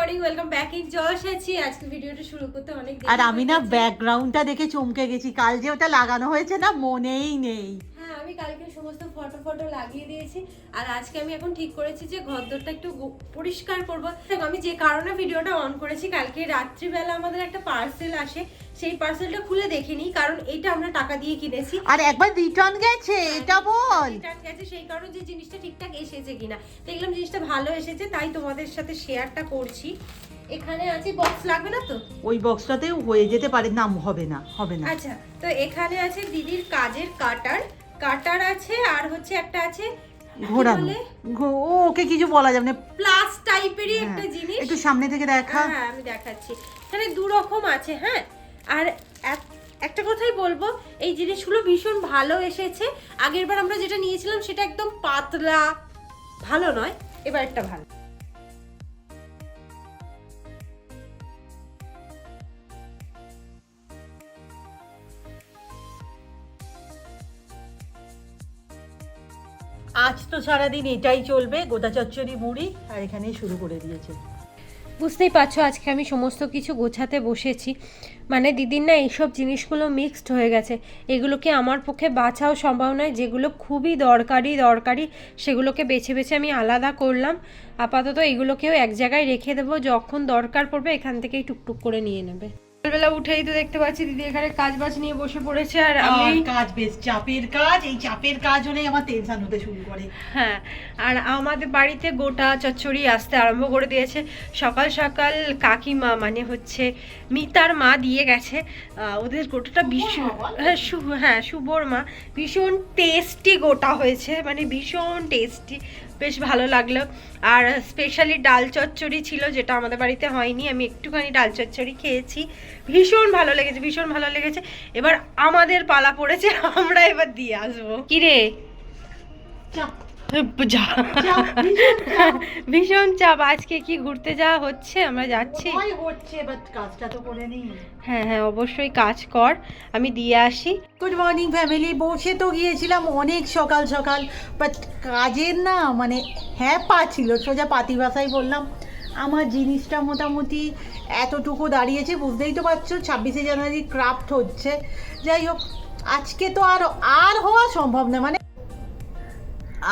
Morning welcome back in জশ আছি। আজকে ভিডিওটা শুরু করতে অনেক দেরি আর আমি না ব্যাকগ্রাউন্ডটা দেখে চমকে গেছি। কাল যে ওটা লাগানো হয়েছে না মনেই নেই। হ্যাঁ আমি কালকে সমস্ত ফটো ফটো লাগিয়ে দিয়েছি। আর আজকে আমি এখন ঠিক করেছি যে ঘরদোরটা একটু পরিষ্কার করব। আমি যে কারণে ভিডিওটা অন করেছি কালকে রাত্রিবেলা আমাদের একটা পার্সেল আসে সেই পার্সেলটা খুলে দেখিনি কারণ এটা আমরা টাকা দিয়ে কিনেছি। আর একবার রিটার্ন গেছে এটা বল। রিটার্ন গেছে সেই কারণে যে জিনিসটা ঠিকঠাক এসেছে কিনা। দেখলাম জিনিসটা ভালো এসেছে তাই তোমাদের সাথে শেয়ারটা করছি। এখানে আছে বক্স লাগবে না তো? ওই বক্সটাতেও হয়ে যেতে পারে না হবে না হবে না। আচ্ছা তো এখানে আছে দিদির কাজের কাটার। কাটার আছে আর হচ্ছে একটা আছে ঘোরানো। ওকে কিছু বলা যাবে না প্লাস টাইপেরই হ্যাঁ, একটা জিনিস। একটু সামনে থেকে দেখা। হ্যাঁ আমি দেখাচ্ছি। এখানে দু রকম আছে হ্যাঁ? আর একটা কথাই বলব, এই জিনিসগুলো ভীষণ ভালো এসেছে। আগের বার আমরা যেটা নিয়েছিলাম সেটা একদম পাতলা, ভালো নয় এবার একটা ভালো। আজ তো সারাদিন এটাই চলবে, গোটা চচ্চড়ি মুড়ি, আর এখানেই শুরু করে দিয়েছে। বুঝতেই পারছ, আজকে আমি সমস্ত কিছু গোছাতে বসেছি। মানে দিদির না এইসব জিনিসগুলো মিক্সড হয়ে গেছে। এগুলোকে আমার পক্ষে বাঁচাও সম্ভব নয়। যেগুলো খুবই দরকারি দরকারি, সেগুলোকে বেছে বেছে আমি আলাদা করলাম। আপাতত এগুলোকেও এক জায়গায় রেখে দেবো। যখন দরকার পড়বে এখান থেকেই টুকটুক করে নিয়ে নেবে। সকালবেলা উঠেই তো দেখতে পাচ্ছি দিদি এখানে কাজ বাজ নিয়ে বসে পড়েছে আর আমি কাজ বেশ চাপের কাজ এই চাপের কাজ হলেই আমার টেনশন হতে শুরু করে। হ্যাঁ আর আমাদের বাড়িতে গোটা চচ্চড়ি আসতে আরম্ভ করে দিয়েছে। সকাল সকাল কাকিমা মানে হচ্ছে মিতার মা দিয়ে গেছে। ওদের গোটাটা ভীষণ হ্যাঁ হ্যাঁ শুভর মা। ভীষণ টেস্টি গোটা হয়েছে মানে ভীষণ টেস্টি বেশ ভালো লাগল। আর স্পেশালি ডাল চচ্চড়ি ছিল যেটা আমাদের বাড়িতে হয়নি। আমি একটুখানি ডাল চচ্চড়ি খেয়েছি। ভীষণ ভালো লেগেছে ভীষণ ভালো লেগেছে। এবার আমাদের পালা পড়েছে আমরা এবার দিয়ে আসব। কিরে? চাপ, ভীষণ চাপ। আজকে কি ঘুরতে যাওয়া হচ্ছে? আমরা যাচ্ছি। হচ্ছে বাট কাজটা তো করে নিই হ্যাঁ হ্যাঁ অবশ্যই কাজ কর। আমি দিয়ে আসি। গুড মর্নিং ফ্যামিলি বসে তো গিয়েছিলাম অনেক সকাল সকাল বাট কাজের না মানে হ্যাঁ পা ছিল। সোজা পাতি ভাষায় বললাম আমার জিনিসটা মোটামুটি এতটুকু দাঁড়িয়েছে বুঝতেই তো পারছ ছাব্বিশে জানুয়ারি ক্রাফট হচ্ছে। যাই হোক আজকে তো আর আর হওয়া সম্ভব না। মানে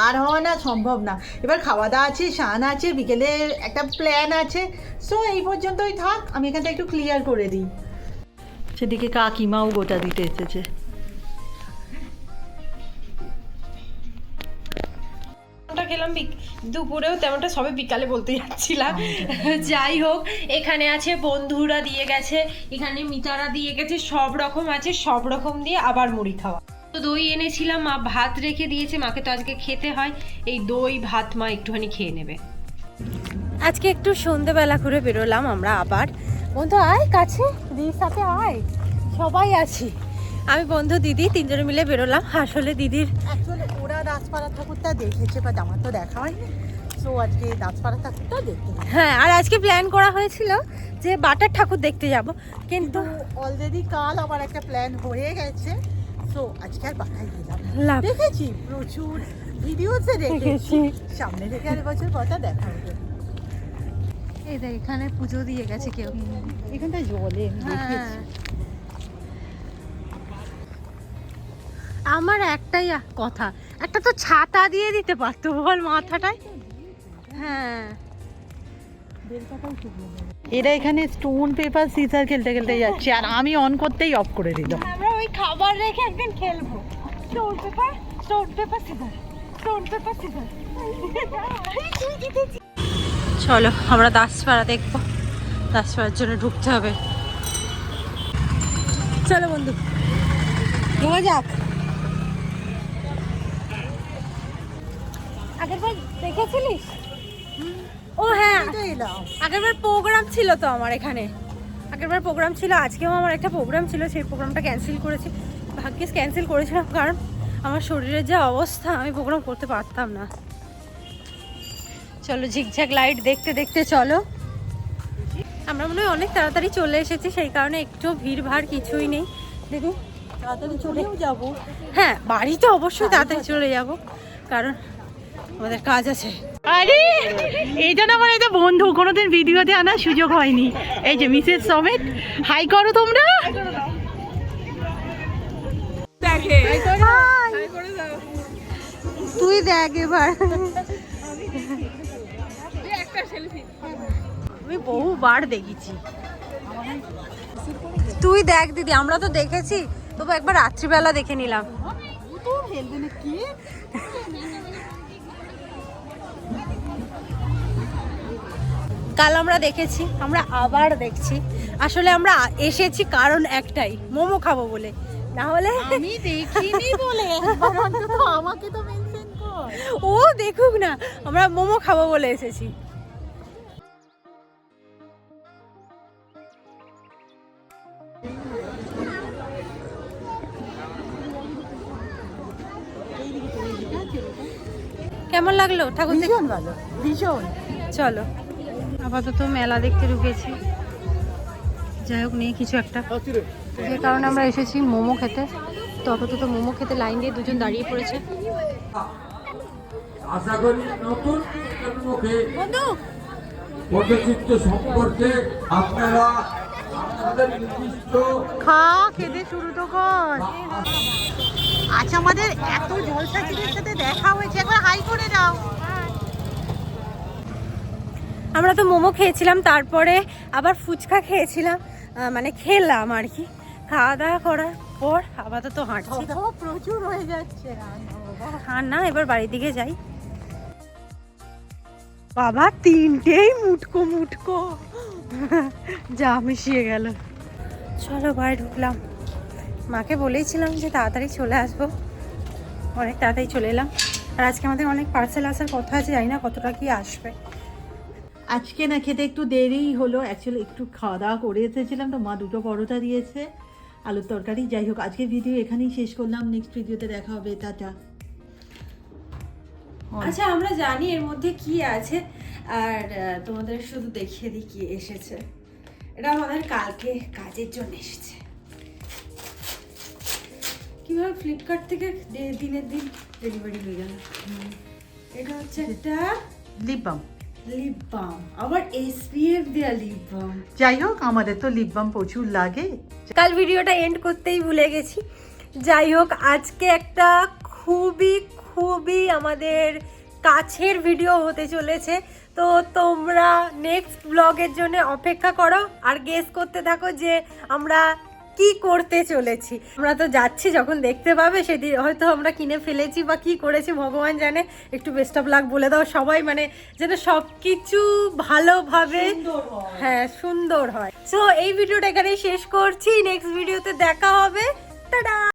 আর হওয়া না সম্ভব না। এবার খাওয়া দাওয়া আছে শান আছে, বিকেলে একটা প্ল্যান আছে। সো এই পর্যন্তই থাক, আমি এখানটা একটু ক্লিয়ার করে দিই। সেদিকে কাকিমাও গোটা দিতে এসেছে। খেলাম দুপুরেও তেমনটা সবে বিকালে বলতে যাচ্ছিলাম। যাই হোক, এখানে আছে বন্ধুরা দিয়ে গেছে, এখানে মিতারা দিয়ে গেছে, সব রকম আছে, সব রকম দিয়ে আবার মুড়ি খাওয়া। দই এনেছিলাম মা ভাত রেখে দিয়েছে মাকে তো আজকে খেতে হয়। এই দই ভাত মা একটুখানি খেয়ে নেবে। আজকে একটু সন্ধেবেলা করে বেরোলাম আমরা আবার। বন্ধু আয় কাছে দিদির সাথে আয়। সবাই আছি। আমি বন্ধু দিদি তিনজনে মিলে বেরোলাম। আসলে দিদির অ্যাকচুয়ালি ওরা দাসপাড়া ঠাকুরটা দেখেছে বা আমার তো দেখা হয়নি। সো আজকে দাসপাড়া ঠাকুরটা দেখতে। হ্যাঁ আর আজকে প্ল্যান করা হয়েছিল যে বাটার ঠাকুর দেখতে যাব কিন্তু কিন্তু অলরেডি কাল আমার একটা প্ল্যান হয়ে গেছে। সো আজকে আর বাড়াই দিলাম দেখেছি প্রচুর ভিডিওতে দেখেছি। সামনে থেকে আর বছর কথা দেখা হবে? এই দেখ এখানে পুজো দিয়ে গেছে কেউ। এখানটায় জলে হ্যাঁ। আমার একটাই কথা একটা তো ছাতা দিয়ে দিতে পারতো বল মাথাটায়। হ্যাঁ। এরা এখানে স্টোন পেপার সিজার খেলতে খেলতে যাচ্ছে। আর আমি অন করতেই অফ করে দিলাম। আমরা ওই খাবার রেখে একদিন খেলব। Stone paper stone paper scissor stone paper scissor চলো আমরা দাসপাড়া দেখব। দাসপাড়ার জন্য ঢুকতে হবে। চলো বন্ধু ঢোকা যাক। আগের বার দেখেছিলিস ও হ্যাঁ। আগেরবার প্রোগ্রাম ছিল তো আমার এখানে। আগেরবার প্রোগ্রাম ছিল আজকেও আমার একটা প্রোগ্রাম ছিল সেই প্রোগ্রামটা ক্যান্সেল করেছি। ভাগ্যিস ক্যান্সেল করেছিলাম কারণ আমার শরীরের যা অবস্থা আমি প্রোগ্রাম করতে পারতাম না। চলো ঝিকঝ্যাক লাইট দেখতে দেখতে চলো। আমরা মনে হয় অনেক তাড়াতাড়ি চলে এসেছি সেই কারণে একটু ভিড় ভাড় কিছুই নেই। দেখুন তাড়াতাড়ি চলেও যাব। হ্যাঁ বাড়িতে অবশ্যই তাড়াতাড়ি চলে যাব কারণ আমাদের কাজ আছে। আরে এইটা না মানে এটা বন্ধু কোনোদিন ভিডিওতে আনার সুযোগ হয়নি। এই যে মিসেস সমেত হাই করো তোমরা। তুই দেখ এবার। আমি বহুবার দেখেছি। তুই দেখ দিদি আমরা তো দেখেছি। তবু একবার রাত্রিবেলা দেখে নিলাম। কাল আমরা দেখেছি আমরা আবার দেখছি। আসলে আমরা এসেছি কারণ একটাই মোমো খাব বলে। না হলে আমি দেখিনি বলে আমাকে তো মেনশন কর। ও দেখুক না আমরা মোমো খাব বলে এসেছি। কেমন লাগল ঠাকুর ভীষণ ভালো ভীষণ। চলো। আপাতত মেলা দেখতে ঢুকেছি। যাই হোক নেই কিছু একটা। যে কারণে আমরা এসেছি মোমো খেতে। তো আপাতত মোমো খেতে লাইন দিয়ে দুজন দাঁড়িয়ে পড়েছে। আশা করি নতুন মুখে পটচিত্র সম্পর্কে আপনারা আপনাদের নির্দিষ্ট খা খেতে শুরু তো কর। আচ্ছা আমাদের এত জলসাচিদের সাথে দেখা হয়েছে। একবার হাই করে দাও আমরা তো মোমো খেয়েছিলাম তারপরে আবার ফুচকা খেয়েছিলাম মানে খেলাম আর কি। খাওয়া দাওয়া করার পর আপাতত হাঁটছি। প্রচুর হয়ে যাচ্ছে আর না এবার বাড়ির দিকে যাই। বাবা তিনটেই মুটকো মুটকো। যা মিশিয়ে গেল। চলো বাড়ি ঢুকলাম। মাকে বলেইছিলাম যে তাড়াতাড়ি চলে আসব। অনেক তাড়াতাড়ি চলে এলাম। আর আজকে আমাদের অনেক পার্সেল আসার কথা আছে জানি না কতটা কি আসবে। আজকে না খেতে একটু দেরিই হলো। অ্যাকচুয়ালি একটু খাওয়া দাওয়া করে এসেছিলাম তো মা দুটো পরোটা দিয়েছে আলুর তরকারি। যাই হোক আজকে ভিডিও এখানেই শেষ করলাম। নেক্সট ভিডিওতে দেখা হবে। টাটা। আচ্ছা আমরা জানি এর মধ্যে কি আছে। আর তোমাদের শুধু দেখিয়ে দিই কি এসেছে। এটা আমাদের কালকে কাজের জন্য এসেছে। কীভাবে ফ্লিপকার্ট থেকে দিনের দিন ডেলিভারি হয়ে গেল? এটা হচ্ছে একটা লিপ বাম লিপ বাম আবার এসপিএফ দেয়া লিপ বাম যাই হোক আমাদের তো লিপ বাম প্রচুর লাগে। কাল ভিডিওটা এন্ড করতেই ভুলে গেছি। যাই হোক আজকে একটা খুবই খুবই আমাদের কাছের ভিডিও হতে চলেছে। তো তোমরা নেক্সট ব্লগের জন্য অপেক্ষা করো। আর গেস করতে থাকো যে আমরা কি করতে চলেছি? আমরা তো যাচ্ছি যখন দেখতে পাবে সেদিন হয়তো আমরা কিনে ফেলেছি বা কি করেছি ভগবান জানে। একটু বেস্ট অফ লাক বলে দাও সবাই মানে যেন সব কিছু ভালোভাবে হ্যাঁ। সুন্দর হয়। সো এই ভিডিওটা এখানে শেষ করছি। নেক্সট ভিডিওতে দেখা হবে। টাটা